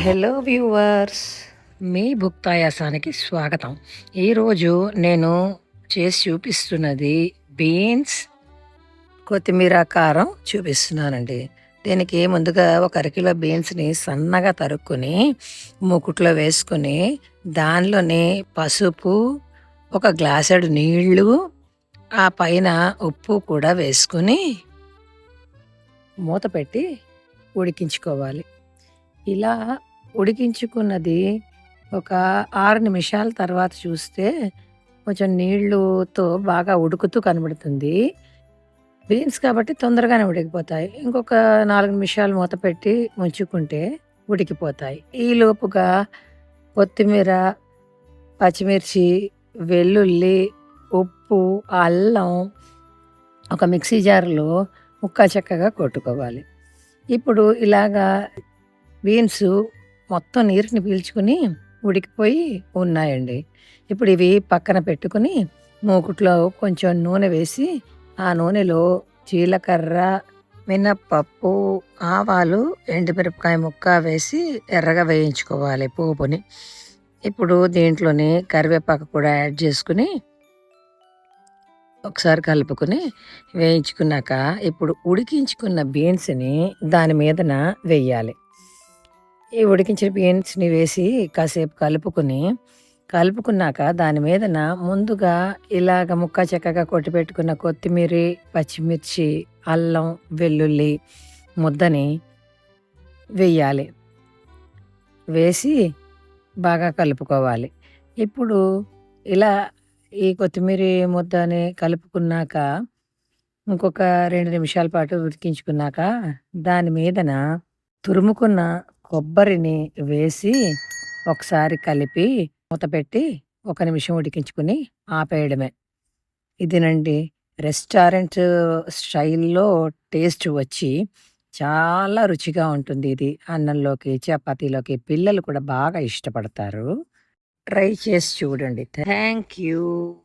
Hello viewers మీ భుక్తాయాసానికి స్వాగతం. ఈరోజు నేను చేసి చూపిస్తున్నది బీన్స్ కొత్తిమీర కారం చూపిస్తున్నానండి. దీనికి ముందుగా ఒక అరకిలో బీన్స్ని సన్నగా తరుక్కుని మూకుట్లో వేసుకుని దానిలోని పసుపు ఒక గ్లాసెడు నీళ్ళు ఆ పైన ఉప్పు కూడా వేసుకుని మూత పెట్టి ఉడికించుకోవాలి. ఇలా ఉడికించుకున్నది ఒక ఆరు నిమిషాల తర్వాత చూస్తే కొంచెం నీళ్ళతో బాగా ఉడుకుతూ కనబడుతుంది. బీన్స్ కాబట్టి తొందరగానే ఉడికిపోతాయి. ఇంకొక నాలుగు నిమిషాలు మూత పెట్టి ఉంచుకుంటే ఉడికిపోతాయి. ఈ లోపుగా కొత్తిమీర పచ్చిమిర్చి వెల్లుల్లి ఉప్పు అల్లం ఒక మిక్సీ జార్లో ముక్క చక్కగా కొట్టుకోవాలి. ఇప్పుడు ఇలాగా బీన్స్ మొత్తం నీరుని పీల్చుకుని ఉడికిపోయి ఉన్నాయండి. ఇప్పుడు ఇవి పక్కన పెట్టుకుని మూకుట్లో కొంచెం నూనె వేసి ఆ నూనెలో జీలకర్ర మినప్పప్పు ఆవాలు ఎండుమిరపకాయ ముక్క వేసి ఎర్రగా వేయించుకోవాలి పోపుని. ఇప్పుడు దీంట్లోని కరివేపాకు కూడా యాడ్ చేసుకుని ఒకసారి కలుపుకొని వేయించుకున్నాక ఇప్పుడు ఉడికించుకున్న బీన్స్ని దాని మీదన వేయాలి. ఈ ఉడికించిన బీన్స్ని వేసి కాసేపు కలుపుకుని కలుపుకున్నాక దాని మీదన ముందుగా ఇలాగ ముక్క చెక్కగా కొట్టి పెట్టుకున్న కొత్తిమీర పచ్చిమిర్చి అల్లం వెల్లుల్లి ముద్దని వేయాలి. వేసి బాగా కలుపుకోవాలి. ఇప్పుడు ఇలా ఈ కొత్తిమీర ముద్దని కలుపుకున్నాక ఇంకొక రెండు నిమిషాల పాటు ఉడికించుకున్నాక దాని మీదన తురుముకున్న కొబ్బరిని వేసి ఒకసారి కలిపి మూత పెట్టి ఒక నిమిషం ఉడికించుకుని ఆపేయడమే. ఇదేనండి రెస్టారెంట్ స్టైల్లో టేస్ట్ వచ్చి చాలా రుచిగా ఉంటుంది ఇది అన్నంలోకి చపాతీలోకి. పిల్లలు కూడా బాగా ఇష్టపడతారు. ట్రై చేసి చూడండి. Thank you